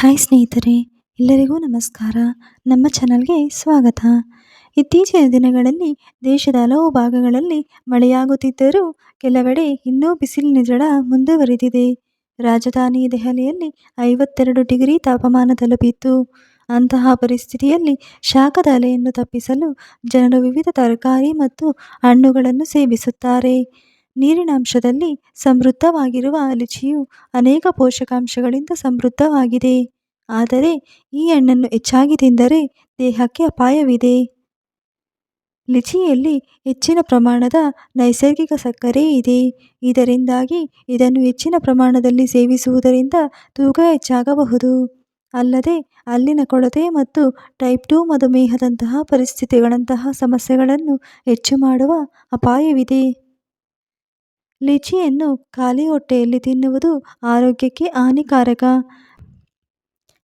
Hi ಸ್ನೇಹಿತರೆ, ಎಲ್ಲರಿಗೂ ನಮಸ್ಕಾರ. ನಮ್ಮ ಚಾನಲ್ಗೆ ಸ್ವಾಗತ. ಇತ್ತೀಚಿನ ದಿನಗಳಲ್ಲಿ ದೇಶದ ಹಲವು ಭಾಗಗಳಲ್ಲಿ ಮಳೆಯಾಗುತ್ತಿದ್ದರೂ ಕೆಲವೆಡೆ ಇನ್ನೂ ಬಿಸಿಲಿನ ಜಡ ಮುಂದುವರಿದಿದೆ. ರಾಜಧಾನಿ ದೆಹಲಿಯಲ್ಲಿ ಐವತ್ತೆರಡು ಡಿಗ್ರಿ ತಾಪಮಾನ ತಲುಪಿತ್ತು. ಅಂತಹ ಪರಿಸ್ಥಿತಿಯಲ್ಲಿ ಶಾಖದ ಅಲೆಯನ್ನು ತಪ್ಪಿಸಲು ಜನರು ವಿವಿಧ ತರಕಾರಿ ಮತ್ತು ಹಣ್ಣುಗಳನ್ನು ಸೇವಿಸುತ್ತಾರೆ. ನೀರಿನಾಂಶದಲ್ಲಿ ಸಮೃದ್ಧವಾಗಿರುವ ಲಿಚಿಯು ಅನೇಕ ಪೋಷಕಾಂಶಗಳಿಂದ ಸಮೃದ್ಧವಾಗಿದೆ. ಆದರೆ ಈ ಹಣ್ಣನ್ನು ಹೆಚ್ಚಾಗಿ ತಿಂದರೆ ದೇಹಕ್ಕೆ ಅಪಾಯವಿದೆ. ಲಿಚಿಯಲ್ಲಿ ಹೆಚ್ಚಿನ ಪ್ರಮಾಣದ ನೈಸರ್ಗಿಕ ಸಕ್ಕರೆ ಇದೆ. ಇದರಿಂದಾಗಿ ಇದನ್ನು ಹೆಚ್ಚಿನ ಪ್ರಮಾಣದಲ್ಲಿ ಸೇವಿಸುವುದರಿಂದ ತೂಕ ಹೆಚ್ಚಾಗಬಹುದು. ಅಲ್ಲದೆ ಅಲ್ಲಿನ ಕೊಳತೆ ಮತ್ತು ಟೈಪ್ ಟು ಮಧುಮೇಹದಂತಹ ಪರಿಸ್ಥಿತಿಗಳಂತಹ ಸಮಸ್ಯೆಗಳನ್ನು ಹೆಚ್ಚು ಮಾಡುವ ಅಪಾಯವಿದೆ. ಲಿಚಿಯನ್ನು ಖಾಲಿ ಹೊಟ್ಟೆಯಲ್ಲಿ ತಿನ್ನುವುದು ಆರೋಗ್ಯಕ್ಕೆ ಹಾನಿಕಾರಕ.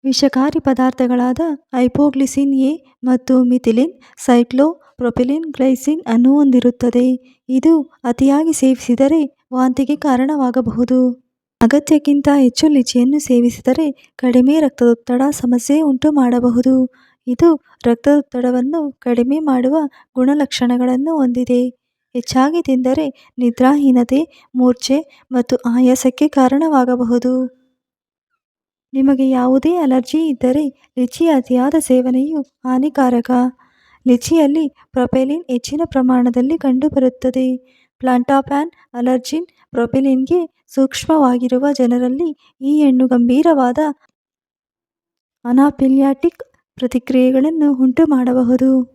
ವಿಷಕಾರಿ ಪದಾರ್ಥಗಳಾದ ಹೈಪೋಗ್ಲಿಸಿನ್ ಎ ಮತ್ತು ಮಿಥಿಲಿನ್ ಸೈಕ್ಲೋ ಪ್ರೊಪಿಲಿನ್ ಗ್ಲೈಸಿನ್ ಅನ್ನು ಹೊಂದಿರುತ್ತದೆ. ಇದು ಅತಿಯಾಗಿ ಸೇವಿಸಿದರೆ ವಾಂತಿಗೆ ಕಾರಣವಾಗಬಹುದು. ಅಗತ್ಯಕ್ಕಿಂತ ಹೆಚ್ಚು ಲಿಚಿಯನ್ನು ಸೇವಿಸಿದರೆ ಕಡಿಮೆ ರಕ್ತದೊತ್ತಡ ಸಮಸ್ಯೆ ಉಂಟು ಮಾಡಬಹುದು ಇದು ರಕ್ತದೊತ್ತಡವನ್ನು ಕಡಿಮೆ ಮಾಡುವ ಗುಣಲಕ್ಷಣಗಳನ್ನು ಹೊಂದಿದೆ. ಹೆಚ್ಚಾಗಿ ತಿಂದರೆ ನಿದ್ರಾಹೀನತೆ, ಮೂರ್ಛೆ ಮತ್ತು ಆಯಾಸಕ್ಕೆ ಕಾರಣವಾಗಬಹುದು. ನಿಮಗೆ ಯಾವುದೇ ಅಲರ್ಜಿ ಇದ್ದರೆ ಲಿಚಿಯ ಅತಿಯಾದ ಸೇವನೆಯು ಹಾನಿಕಾರಕ. ಲಿಚಿಯಲ್ಲಿ ಪ್ರೊಪೆಲಿನ್ ಹೆಚ್ಚಿನ ಪ್ರಮಾಣದಲ್ಲಿ ಕಂಡುಬರುತ್ತದೆ. ಪ್ಲಾಂಟಾಪ್ಯಾನ್ ಅಲರ್ಜಿನ್ ಪ್ರೊಪೆಲಿನ್ಗೆ ಸೂಕ್ಷ್ಮವಾಗಿರುವ ಜನರಲ್ಲಿ ಈ ಹೆಣ್ಣು ಗಂಭೀರವಾದ ಅನಾಫಿಲ್ಯಾಟಿಕ್ ಪ್ರತಿಕ್ರಿಯೆಗಳನ್ನು ಉಂಟುಮಾಡಬಹುದು.